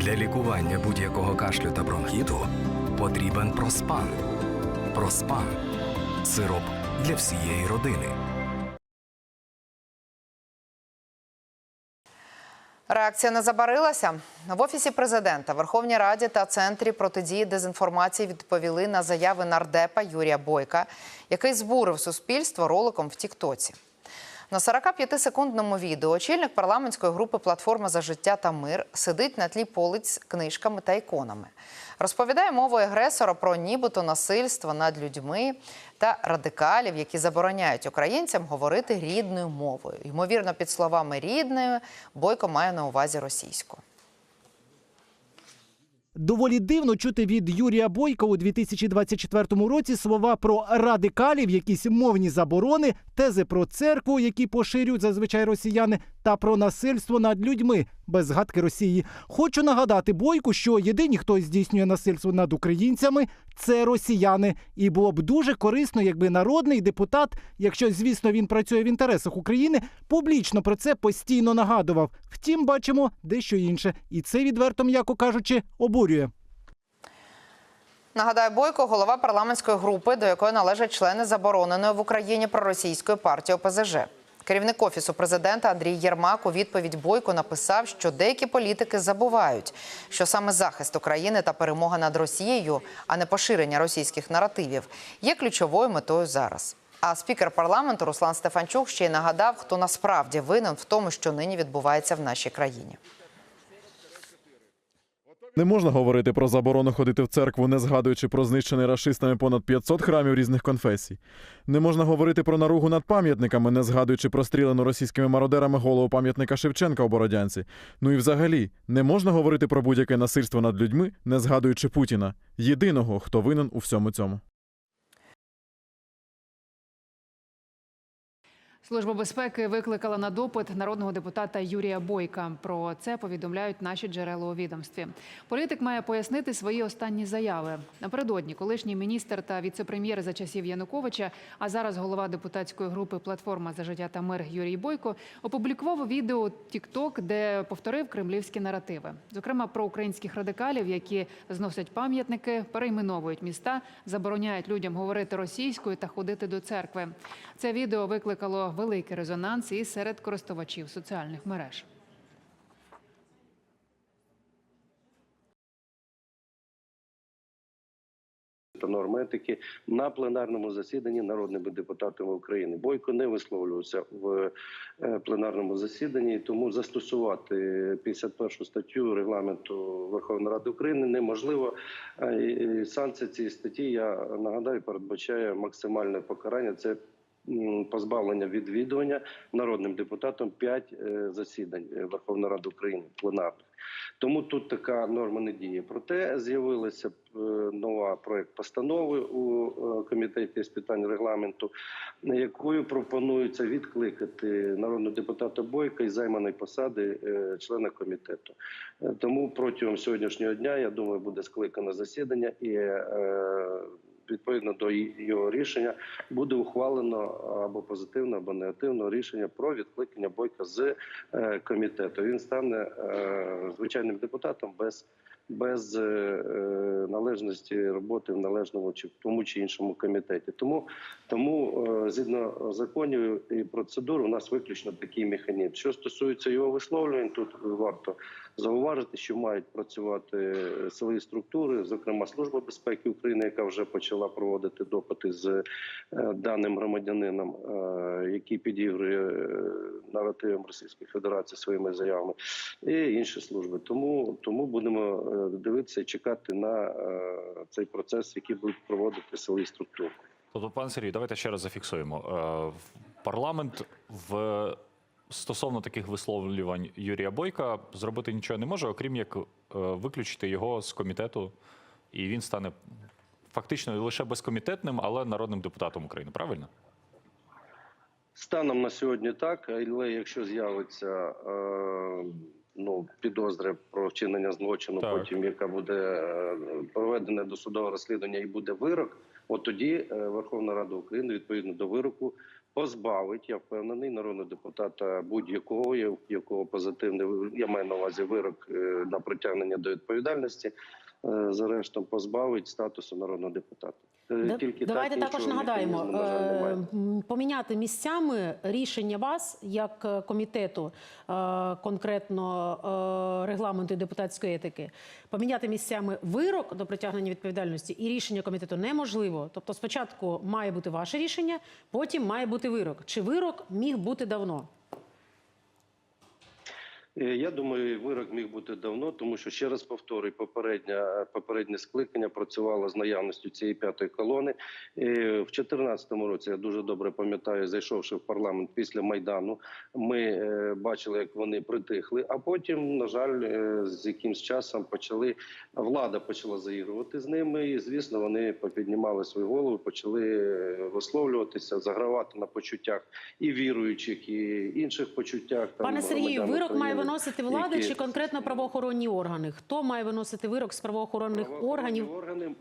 Для лікування будь-якого кашлю та бронхіту потрібен проспан. Проспан сироп для всієї родини. Реакція не забарилася. В офісі президента, Верховній Раді та центрі протидії дезінформації відповіли на заяви нардепа Юрія Бойка, який збурив суспільство роликом в Тіктоці. На 45-секундному відео очільник парламентської групи Платформа за життя та мир сидить на тлі полиць книжками та іконами. Розповідає мову агресора про нібито насильство над людьми та радикалів, які забороняють українцям говорити рідною мовою. Ймовірно, під словами рідною Бойко має на увазі російську. Доволі дивно чути від Юрія Бойка у 2024 році слова про радикалів, якісь мовні заборони, тези про церкву, які поширюють зазвичай росіяни, та про насильство над людьми без згадки Росії. Хочу нагадати Бойку, що єдині, хто здійснює насильство над українцями, це росіяни. І було б дуже корисно, якби народний депутат, якщо звісно він працює в інтересах України, публічно про це постійно нагадував. Втім, бачимо дещо інше, і це відверто, м'яко кажучи, обурює. Нагадаю, Бойко голова парламентської групи, до якої належать члени забороненої в Україні проросійської партії ОПЗЖ. Керівник офісу президента Андрій Єрмак у відповідь Бойко написав, що деякі політики забувають, що саме захист України та перемога над Росією, а не поширення російських наративів, є ключовою метою зараз. А спікер парламенту Руслан Стефанчук ще й нагадав, хто насправді винен в тому, що нині відбувається в нашій країні. Не можна говорити про заборону ходити в церкву, не згадуючи про знищений рашистами понад 500 храмів різних конфесій. Не можна говорити про наругу над пам'ятниками, не згадуючи про стрілену російськими мародерами голову пам'ятника Шевченка у Бородянці. Ну і взагалі, не можна говорити про будь-яке насильство над людьми, не згадуючи Путіна, єдиного, хто винен у всьому цьому. Служба безпеки викликала на допит народного депутата Юрія Бойка. Про це повідомляють наші джерела у відомстві. Політик має пояснити свої останні заяви. Напередодні колишній міністр та віцепрем'єр за часів Януковича, а зараз голова депутатської групи Платформа за життя та мир Юрій Бойко опублікував відео TikTok, де повторив кремлівські наративи, зокрема про українських радикалів, які зносять пам'ятники, перейменовують міста, забороняють людям говорити російською та ходити до церкви. Це відео викликало великий резонанс і серед користувачів соціальних мереж. та норм етики на пленарному засіданні народними депутатами України. Бойко не висловлювався в е, пленарному засіданні, тому застосувати 51 статтю регламенту Верховної Ради України неможливо. Е, Санкція цієї статті я нагадаю передбачає максимальне покарання. Це позбавлення відвідування народним депутатом 5 засідань е, Верховної Ради України пленарних. Тому тут така норма не діє. Проте з'явилася е, нова проект постанови у е, комітеті з питань регламенту, якою пропонується відкликати народного депутата Бойка із займаної посади е, члена комітету. Е, Тому протягом сьогоднішнього дня я думаю, буде скликане засідання і. Відповідно до його рішення буде ухвалено або позитивне, або негативне рішення про відкликання бойка з е, комітету. Він стане е, звичайним депутатом без, без е, належності роботи в належному чи в тому чи іншому комітеті. Тому, тому згідно законів і процедур, у нас виключно такий механізм. Що стосується його висловлювань, тут варто зауважити, що мають працювати силові структури, зокрема Служба безпеки України, яка вже почала проводити допити з е, даним громадянином, е, який підігрує е, наративам Російської Федерації своїми заявами, і інші служби. Тому тому будемо е, дивитися і чекати на е, цей процес, який будуть проводити силові структури. Тобто, пане Сергій, давайте ще раз зафіксуємо. Е, Парламент в стосовно таких висловлювань Юрія Бойка зробити нічого не може, окрім як е, виключити його з комітету, і він стане фактично лише безкомітетним, але народним депутатом України. Правильно? Станом на сьогодні так, але якщо з'явиться е, ну, підозри про вчинення злочину, Так. потім яка буде е, проведене досудове розслідування і буде вирок, от тоді е, Верховна Рада України відповідно до вироку позбавить, я впевнений, народного депутата будь-якого, якого позитивний я маю на увазі вирок е, на притягнення до відповідальності. Зрештою, позбавить статусу народного депутата. Тільки Давайте так, також нагадаємо механізму, на жаль, немає. е, м, поміняти місцями рішення вас як е, комітету, е, конкретно е, регламенту і депутатської етики. Поміняти місцями вирок до притягнення відповідальності і рішення комітету неможливо. Тобто, спочатку має бути ваше рішення, потім має бути вирок. Чи вирок міг бути давно? Е, Я думаю, вирок міг бути давно, тому що ще раз повторюю, попереднє, попереднє скликання працювало з наявністю цієї п'ятої колони. В 2014 році я дуже добре пам'ятаю, зайшовши в парламент після майдану, ми е, бачили, як вони притихли. А потім, на жаль, е, з якимсь часом почали влада почала заігрувати з ними. І звісно, вони попіднімали свої голови, почали висловлюватися, загравати на почуттях і віруючих, і інших почуттях. там, Пане Сергію, вирок має України. Виносити влада які- чи конкретно правоохоронні органи? Хто має виносити вирок з правоохоронних Правоохоронні органів? Органи,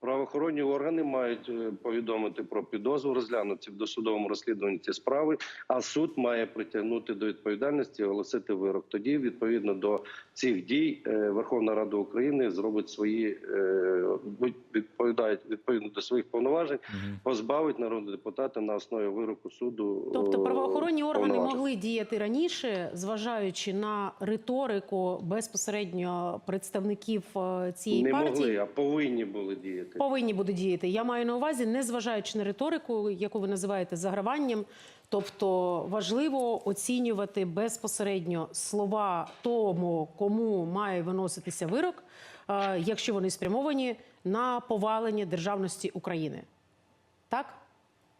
правоохоронні органи мають е, повідомити про підозру, розглянути в досудовому розслідуванні ці справи, а суд має притягнути до відповідальності і оголосити вирок. Тоді, відповідно до цих дій, е, Верховна Рада України зробить свої е, відповідають відповідно до своїх повноважень, позбавить народного депутата на основі вироку суду. Тобто е, правоохоронні органи могли діяти раніше, зважаючи на риторику безпосередньо представників цієї не партії. могли, а повинні були діяти. Повинні будуть діяти. Я маю на увазі, не зважаючи на риторику, яку ви називаєте заграванням. Тобто важливо оцінювати безпосередньо слова тому, кому має виноситися вирок, е, якщо вони спрямовані на повалення державності України. Так?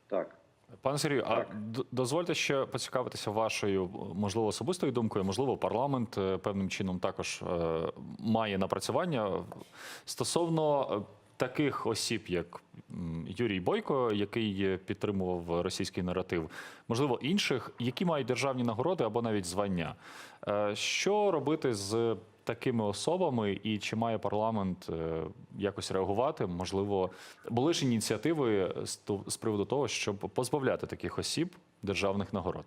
Так. Пане Сергію, а дозвольте ще поцікавитися вашою, можливо, особистою думкою. Можливо, парламент е, певним чином також е, має напрацювання стосовно таких осіб, як Юрій Бойко, який підтримував російський наратив, можливо, інших, які мають державні нагороди або навіть звання. Е, Що робити з такими особами, і чи має парламент е, якось реагувати? Можливо, були ж ініціативи з приводу того, щоб позбавляти таких осіб державних нагород.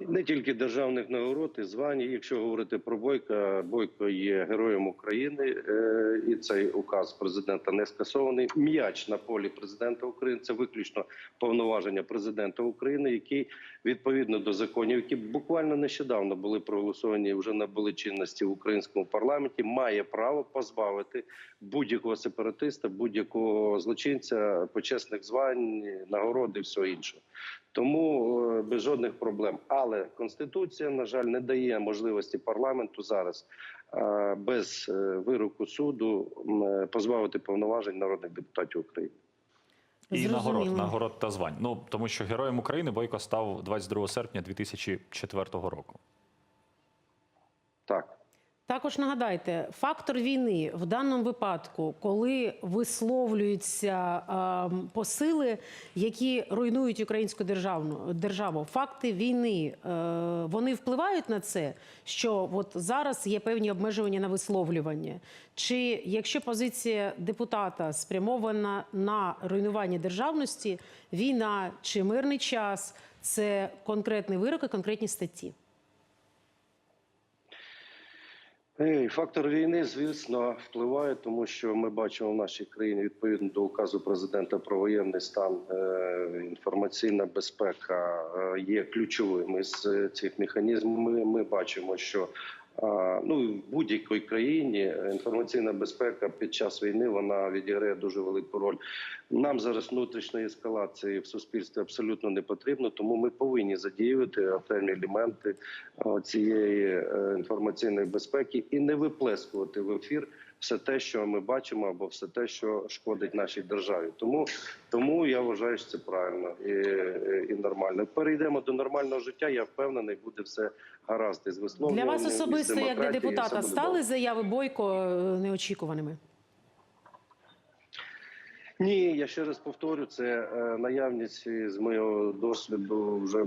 Не тільки державних нагород і звань. Якщо говорити про Бойка, Бойко є героєм України, е, і цей указ президента не скасований. М'яч на полі президента України це виключно повноваження президента України, який відповідно до законів, які буквально нещодавно були проголосовані, вже набули чинності в українському парламенті, має право позбавити будь-якого сепаратиста, будь-якого злочинця почесних звань, нагород і всього іншого. Тому е, без жодних проблем. Але конституція, на жаль, не дає можливості парламенту зараз е, без е, вироку суду позбавити повноважень народних депутатів України. І Зрозуміло. нагород, нагород та звань. Ну тому що героєм України Бойко став 22 серпня 2004 року. Так. Також нагадайте, фактор війни в даному випадку, коли висловлюються ем, посили, які руйнують українську державну державу, факти війни е, вони впливають на це, що от зараз є певні обмежування на висловлювання. Чи якщо позиція депутата спрямована на руйнування державності, війна чи мирний час це конкретний вирок і конкретні статті? Е, Фактор війни, звісно, впливає, тому що ми бачимо в нашій країні відповідно до указу президента про воєнний стан. е, Інформаційна безпека е, є ключовим із е, цих механізмів. Ми, бачимо, що ну в будь-якій країні е, інформаційна безпека під час війни вона відіграє дуже велику роль. Нам зараз внутрішньої ескалації в суспільстві абсолютно не потрібно, тому ми повинні задіювати окремі елементи е, цієї е, інформаційної безпеки і не виплескувати в ефір все те, що ми бачимо, або все те, що шкодить нашій державі. Тому, тому я вважаю, що це правильно і, і нормально. Перейдемо до нормального життя. Я впевнений, буде все гаразд із Для вас особисто, як для депутата, стали заяви Бойко е, неочікуваними? Ні, я ще раз повторю, це е, наявність з моєго досвіду вже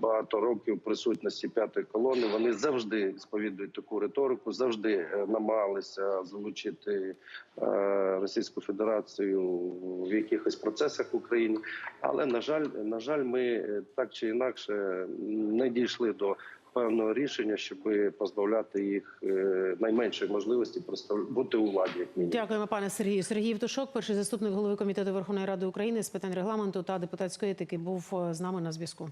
багато років присутності п'ятої колони. Вони завжди сповідують таку риторику, завжди е, намагалися залучити е, Російську Федерацію в якихось процесах в Україні. Але на жаль, на жаль, ми так чи інакше не дійшли до певного рішення, щоб позбавляти їх е, найменшої можливості бути у владі. Як мінімум. Дякуємо, пане Сергію. Сергій Втушок, перший заступник голови комітету Верховної Ради України з питань регламенту та депутатської етики, був е, з нами на зв'язку.